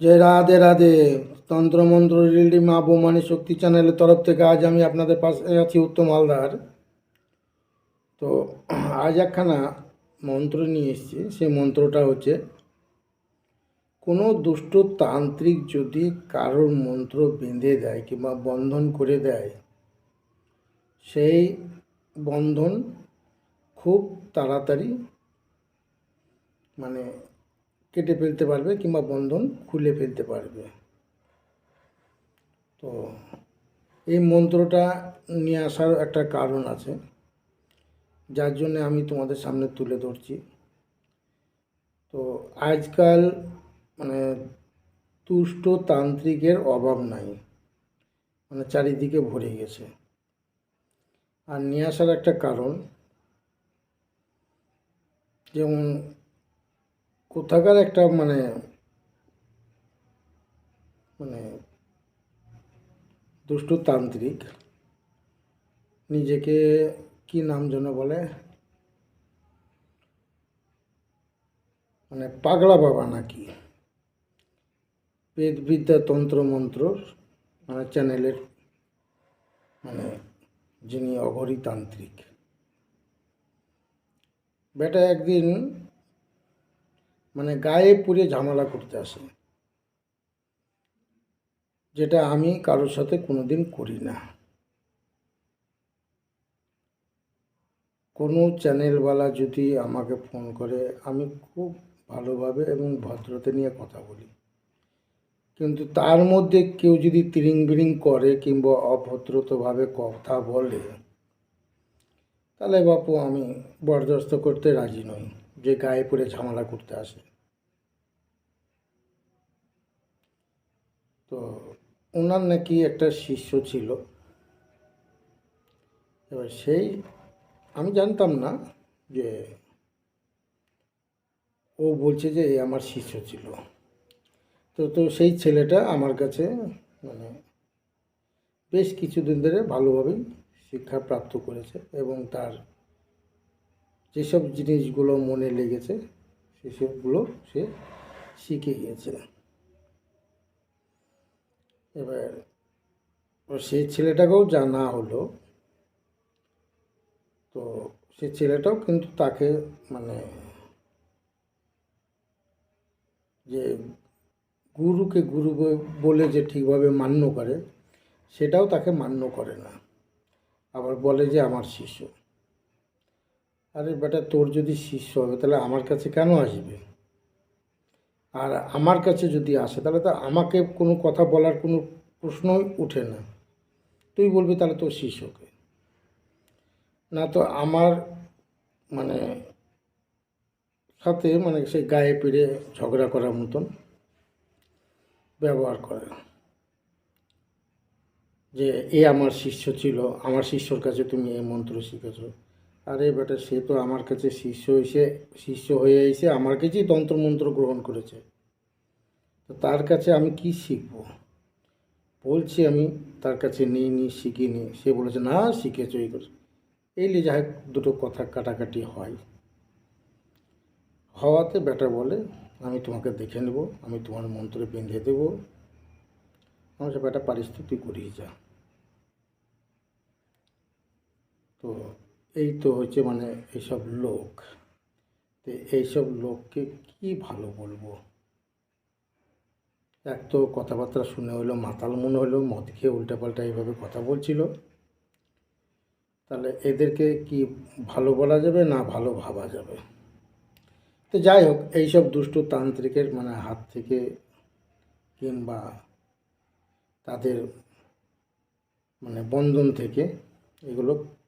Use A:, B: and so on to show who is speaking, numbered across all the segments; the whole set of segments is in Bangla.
A: জয় রাধে রাধে। তন্ত্রমন্ত্র রিলি মা বৌমানি শক্তি চ্যানেলের তরফ থেকে আজ আমি আপনাদের পাশে আছি উত্তম হালদার। তো, আজ একখানা মন্ত্র নিয়ে এসেছি। সেই মন্ত্রটা হচ্ছে, কোনো দুষ্ট তান্ত্রিক যদি কারোর মন্ত্র বেঁধে দেয় কিংবা বন্ধন করে দেয়, সেই বন্ধন খুব তাড়াতাড়ি মানে কেটে ফেলতে পারবে কিংবা বন্ধন খুলে ফেলতে পারবে। তো এই মন্ত্রটা নিয়ে আসার একটা কারণ আছে, যার জন্য আমি তোমাদের সামনে তুলে ধরছি। তো আজকাল মানে তুষ্ট তান্ত্রিকের অভাব নাই মানে চারিদিকে ভরে গেছে। আর নিয়ে আসার একটা কারণ, যেমন কোথাকার একটা মানে মানে দুষ্টু তান্ত্রিক নিজেকে কি নাম যেন বলে মানে পাগলা বাবা নাকি। বেদবিদ্যা তন্ত্র মন্ত্র মানে চ্যানেলের মানে যিনি অঘরী তান্ত্রিক বেটা একদিন মানে গায়ে পুড়ে ঝামেলা করতে আসে। যেটা আমি কারোর সাথে কোনোদিন করি না। কোনো চ্যানেলওয়ালা যদি আমাকে ফোন করে, আমি খুব ভালোভাবে এবং ভদ্রতা নিয়ে কথা বলি। কিন্তু তার মধ্যে কেউ যদি তিরিং বিরিং করে কিংবা অভদ্রতভাবে কথা বলে, তাহলে বাপু আমি বরদাস্ত করতে রাজি নই। যে গায়ে পড়ে ঝামেলা করতে আসে। তো ওনার নাকি একটা শিষ্য ছিল। এবার সেই, আমি জানতাম না যে ও বলছে যে এ আমার শিষ্য ছিল। তো তো সেই ছেলেটা আমার কাছে মানে বেশ কিছুদিন ধরে ভালোভাবেই শিক্ষা প্রাপ্ত করেছে এবং তার যেসব জিনিসগুলো মনে লেগেছে, সেসবগুলো সে শিখে গিয়েছে। এবার সেই ছেলেটাকেও জানা হলো। তো সে ছেলেটাও কিন্তু তাকে মানে যে গুরুকে গুরু বলে যে ঠিকভাবে মান্য করে, সেটাও তাকে মান্য করে না। আবার বলে যে আমার শিষ্য। আরে বেটা, তোর যদি শিষ্য হবে তাহলে আমার কাছে কেন আসবে? আর আমার কাছে যদি আসে, তাহলে তো আমাকে কোনো কথা বলার কোনো প্রশ্নই উঠে না। তুই বলবি তাহলে তোর শিষ্যকে। না তো আমার মানে সাথে মানে সে গায়ে পেড়ে ঝগড়া করার মতন ব্যবহার করে। যে, এ আমার শিষ্য ছিল, আমার শিষ্যর কাছে তুমি এই মন্ত্র শিখেছো। আরে বেটা, সে তো আমার কাছে শিষ্য এসে, শিষ্য হয়ে এসে আমার কাছেই তন্ত্রমন্ত্র গ্রহণ করেছে। তো তার কাছে আমি কি শিখব? বলছি আমি, তার কাছে নিইনি শিখিনি সে বলেছে, না, শিখেছো, এই করে। এই হোক দুটো কথা কাটাকাটি হয়। হওয়াতে বেটা বলে, আমি তোমাকে দেখে নেব, আমি তোমার মন্ত্রে বেঁধে দেবো। আমার সে বেটা, পারিস তো, তুই করিয়ে যা। তো এই তো হচ্ছে মানে এইসব লোক। তো এইসব লোককে কি ভালো বলব? এক তো কথাবার্তা শুনে হলো, মাতাল মনে হলো, মদ খেয়ে উল্টাপাল্টা এইভাবে কথা বলছিল। তাহলে এদেরকে কি ভালো বলা যাবে না ভালো ভাবা যাবে? তো যাই হোক, এইসব দুষ্ট তান্ত্রিকের মানে হাত থেকে কিংবা তাদের মানে বন্ধন থেকে এগুলো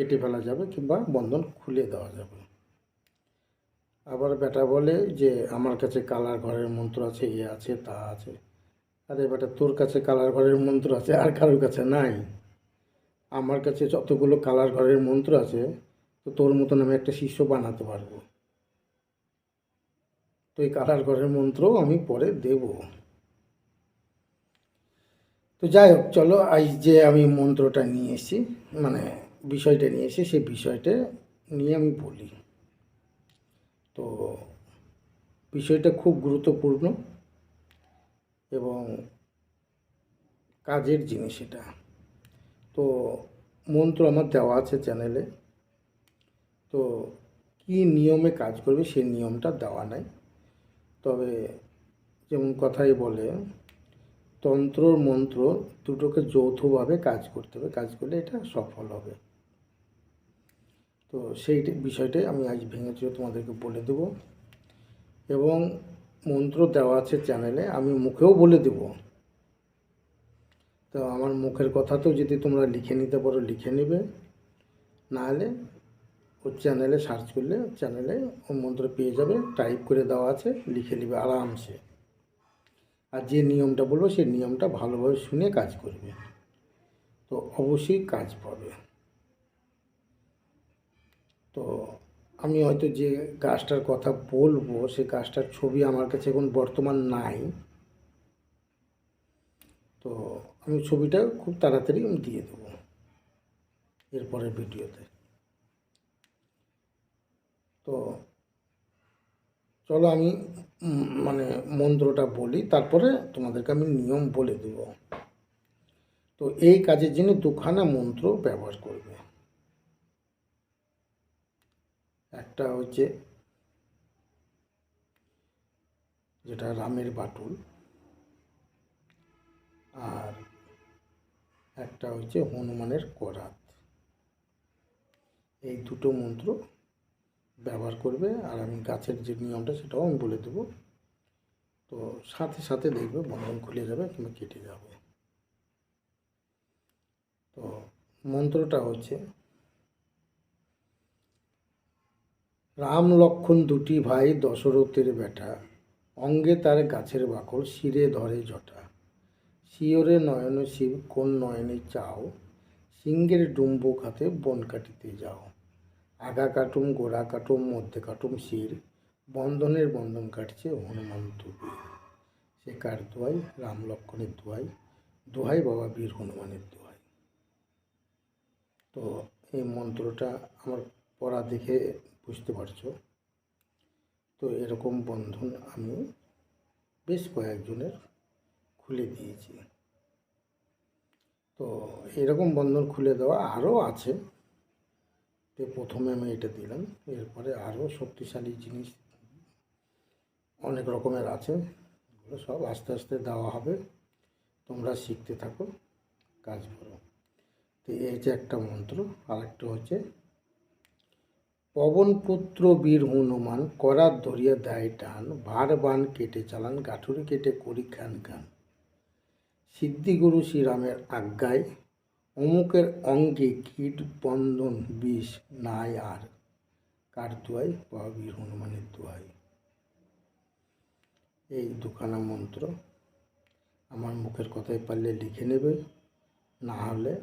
A: কেটে ফেলা যাবে কিংবা বন্ধন খুলে দেওয়া যাবে। আবার বেটা বলে যে, আমার কাছে কালার ঘরের মন্ত্র আছে, এ আছে, তা আছে। আরে বেটা তোর কাছে কালার ঘরের মন্ত্র আছে, আর কারোর কাছে নাই। আমার কাছে যতগুলো কালার ঘরের মন্ত্র আছে, তো তোর মতন আমি একটা শিষ্য বানাতে পারব। তো এই কালার ঘরের মন্ত্র আমি পরে দেব। তো যাই হোক, চলো, আজ যে আমি মন্ত্রটা নিয়ে এসেছি মানে বিষয়টা নিয়ে এসে সেই বিষয়টা নিয়ে আমি বলি। তো বিষয়টা খুব গুরুত্বপূর্ণ এবং কাজের জিনিস এটা। তো মন্ত্র আমার দেওয়া আছে চ্যানেলে। তো কি নিয়মে কাজ করবে সেই নিয়মটা দেওয়া নাই। তবে যেমন কথাই বলে, তন্ত্র মন্ত্র দুটোকে যৌথভাবে কাজ করতে হবে। কাজ করলে এটা সফল হবে। তো সেই বিষয়টাই আমি আজ ভেঙে চুরে তোমাদেরকে বলে দেব। এবং মন্ত্র দেওয়া আছে চ্যানেলে, আমি মুখেও বলে দেব। তো আমার মুখের কথাতেও যদি তোমরা লিখে নিতে পারো, লিখে নেবে। নাহলে ওর চ্যানেলে সার্চ করলে চ্যানেলে ও মন্ত্র পেয়ে যাবে, টাইপ করে দেওয়া আছে, লিখে নেবে আরামসে। আর যে নিয়মটা বলব, সেই নিয়মটা ভালোভাবে শুনে কাজ করবে। তো অবশ্যই কাজ পাবে। তো আমি হয়তো যে গাছটার কথা বলব, সে গাছটার ছবি আমার কাছে এখন বর্তমান নাই। তো আমি ছবিটা খুব তাড়াতাড়ি আমি দিয়ে দেবো এরপরের ভিডিওতে। তো চলো আমি মানে মন্ত্রটা বলি, তারপরে তোমাদেরকে আমি নিয়ম বলে দেব। তো এই কাজের জন্য দুখানা মন্ত্র ব্যবহার করবে। একটা হচ্ছে যেটা রামের বাটুল, আর একটা হচ্ছে হনুমানের করাত। এই দুটো মন্ত্র ব্যবহার করবে, আর আমি গাছের যে নিয়মটা সেটাও আমি বলে দেবো। তো সাথে সাথে দেখবে বন্ধন খুলে যাবে কিংবা কেটে যাবে। তো মন্ত্রটা হচ্ছে রাম লক্ষণ দুটি ভাই দশরথের বেটা। অঙ্গে তার গাছের বাকল, শিরে ধরে জটা। শিওরে নয়ন শিব, কোন নয়নে চাও। সিংহের ডুম্বুক খাতে বন কাটিতে যাও। আগা কাটুম, গোড়া কাটুম, মধ্যে কাটুম শির। বন্ধনের বন্ধন কাটছে হনুমান তুবি সে কার দোয়াই? রাম লক্ষণের দোয়াই। দোহাই বাবা বীর হনুমানের দোহাই তো এই মন্ত্রটা আমার পড়া দেখে বুঝতে পারছ? তো এরকম বন্ধন আমি বেশ কয়েকজনের খুলে দিয়েছি তো এরকম বন্ধন খুলে দেওয়া আরও আছে। তো প্রথমে আমি এটা দিলাম, এরপরে আরও শক্তিশালী জিনিস অনেক রকমের আছে সব আস্তে আস্তে দেওয়া হবে। তোমরা শিখতে থাকো, কাজ করো। তো এই যে একটা মন্ত্র আর একটা হচ্ছে পবনপুত্র বীর হনুমান করার ধরিয়া দেয় টান ভার বান কেটে চালান, গাঠুরি কেটে করি খান খান। সিদ্ধিগুরু শ্রীরামের আজ্ঞায় অমুকের অঙ্গে কীট বন্ধন বিষ নাই আর, কার দুয়াই বা বীর হনুমানের দুয়াই এই দুখানা মন্ত্র আমার মুখের কথায় পারলে লিখে নেবে, না হলে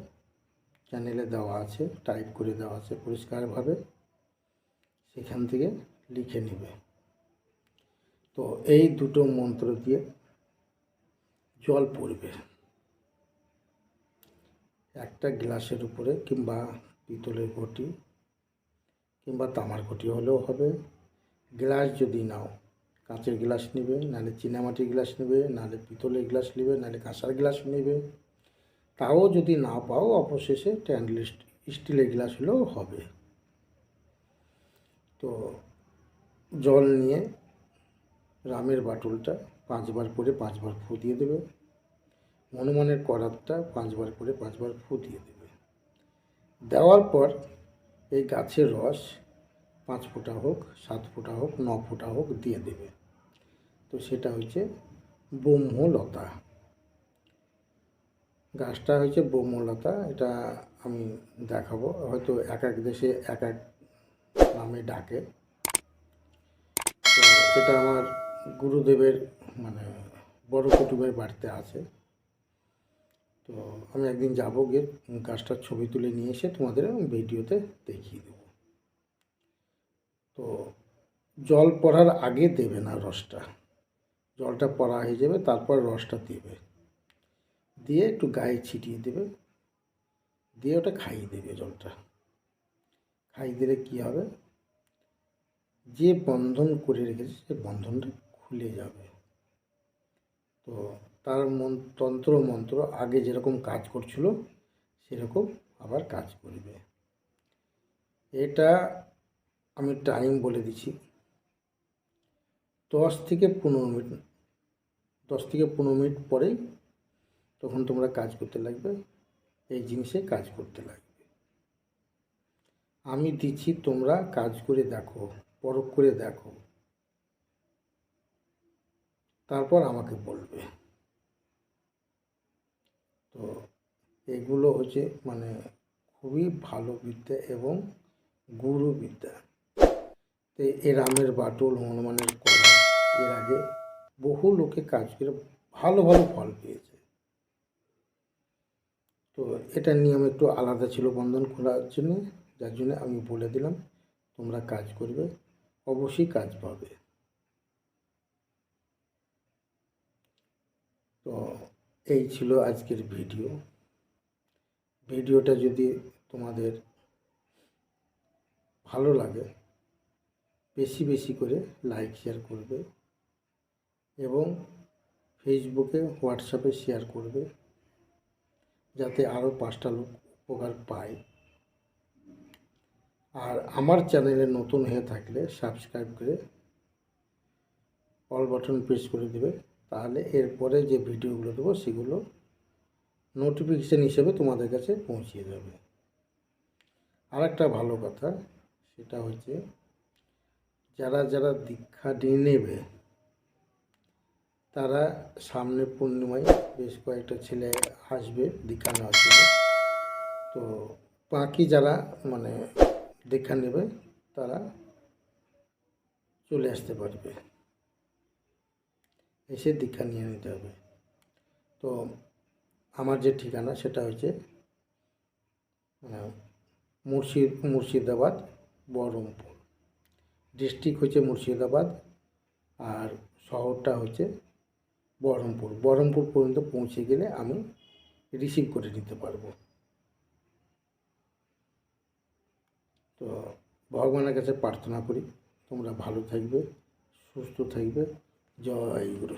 A: চ্যানেলে দেওয়া আছে টাইপ করে দেওয়া আছে পরিষ্কারভাবে। সেখান থেকে লিখে নেবে। তো এই দুটো মন্ত্র দিয়ে জল পড়বে। একটা গ্লাসের উপরে কিংবা পিতলের ঘটি কিংবা তামার ঘটি হলেও হবে। গ্লাস যদি নাও, কাঁচের গ্লাস নেবে, নাহলে চীনামাটির গ্লাস নেবে, নাহলে পিতলের গ্লাস নেবে, নাহলে কাঁসার গ্লাস নেবে। তাও যদি না পাও, অবশেষে স্ট্যান্ডলেস স্টিলের গ্লাস হলেও হবে। তো জল নিয়ে রামের বাটুলটা পাঁচবার করে পাঁচবার ফু দিয়ে দেবে। হনুমানের করাতটা পাঁচবার করে পাঁচবার ফু দিয়ে দেবে। দেওয়ার পর এই গাছের রস পাঁচ ফোঁটা হোক, সাত ফোঁটা হোক, ন ফোঁটা হোক দিয়ে দেবে। তো সেটা হচ্ছে ব্রহ্মলতা। গাছটা হচ্ছে ব্রহ্মলতা, এটা আমি দেখাবো। হয়তো এক এক দেশে এক এক নামে ডাকে। তো এটা আমার গুরুদেবের মানে বড় কুটুমের বাড়িতে আছে। তো আমি একদিন যাব গিয়ে গাছটার ছবি তুলে নিয়ে এসে তোমাদের ভিডিওতে দেখিয়ে দেবো। তো জল পড়ার আগে দেবে না রসটা। জলটা পড়া হয়ে যাবে, তারপর রসটা দেবে। দিয়ে একটু গায়ে ছিটিয়ে দেবে। দিয়ে ওটা খাইয়ে দেবে জলটা। খাইয়ে দিলে কী হবে? যে বন্ধন করে রেখেছে, সে বন্ধনটা খুলে যাবে। তো তার মন, তন্ত্র মন্ত্র আগে যেরকম কাজ করছিল, সেরকম আবার কাজ করবে। এটা আমি টাইম বলে দিচ্ছি। দশ থেকে পনেরো মিনিট, দশ থেকে পনেরো মিনিট পরেই তখন তোমরা কাজ করতে লাগবে, এই জিনিসে কাজ করতে লাগবে। আমি দিচ্ছি, তোমরা কাজ করে দেখো, পরখ করে দেখো। তারপর আমাকে বলবে। তো এগুলো হচ্ছে মানে খুবই ভালো বিদ্যা এবং গুরু বিদ্যা তো এ রামের বাটুল, হনুমানের কলা, এর আগে বহু লোকে কাজ করে ভালো ভালো ফল পেয়েছে। তো এটা নিয়ম একটু আলাদা ছিল বন্ধন খোলার জন্য। যার জন্য আমি বলে দিলাম, তোমরা কাজ করবে, অবশ্যই কাজ পাবে। তো এই ছিল আজকের ভিডিও। ভিডিওটা যদি তোমাদের ভালো লাগে, বেশি বেশি করে লাইক, শেয়ার করবে এবং ফেসবুকে, হোয়াটসঅ্যাপে শেয়ার করবে, যাতে আরও পাঁচটা লোক উপকার পায়। আর আমার চ্যানেলে নতুন হয়ে থাকলে সাবস্ক্রাইব করে অল বাটন প্রেস করে দেবে। তাহলে এরপরে যে ভিডিওগুলো দেবো, সেগুলো নোটিফিকেশান হিসেবে তোমাদের কাছে পৌঁছিয়ে যাবে আর একটা ভালো কথা, সেটা হচ্ছে যারা যারা দীক্ষা নিয়ে নেবে, তারা সামনে পূর্ণিমায় বেশ কয়েকটা ছেলে আসবে দীক্ষা নেওয়ার জন্য। তো বাকি যারা মানে দীক্ষা নেবে, তারা চলে আসতে পারবে। এসে দীক্ষা নিয়ে নিতে হবে। তো আমার যে ঠিকানা সেটা হচ্ছে মুর্শিদ, মুর্শিদাবাদ, বহরমপুর। ডিস্ট্রিক্ট হচ্ছে মুর্শিদাবাদ আর শহরটা হচ্ছে বহরমপুর। বহরমপুর পর্যন্ত পৌঁছে গেলে আমি রিসিভ করে নিতে পারব তো ভগবানের কাছে প্রার্থনা করি তোমরা ভালো থাকবে সুস্থ থাকবে। জয় গুরু।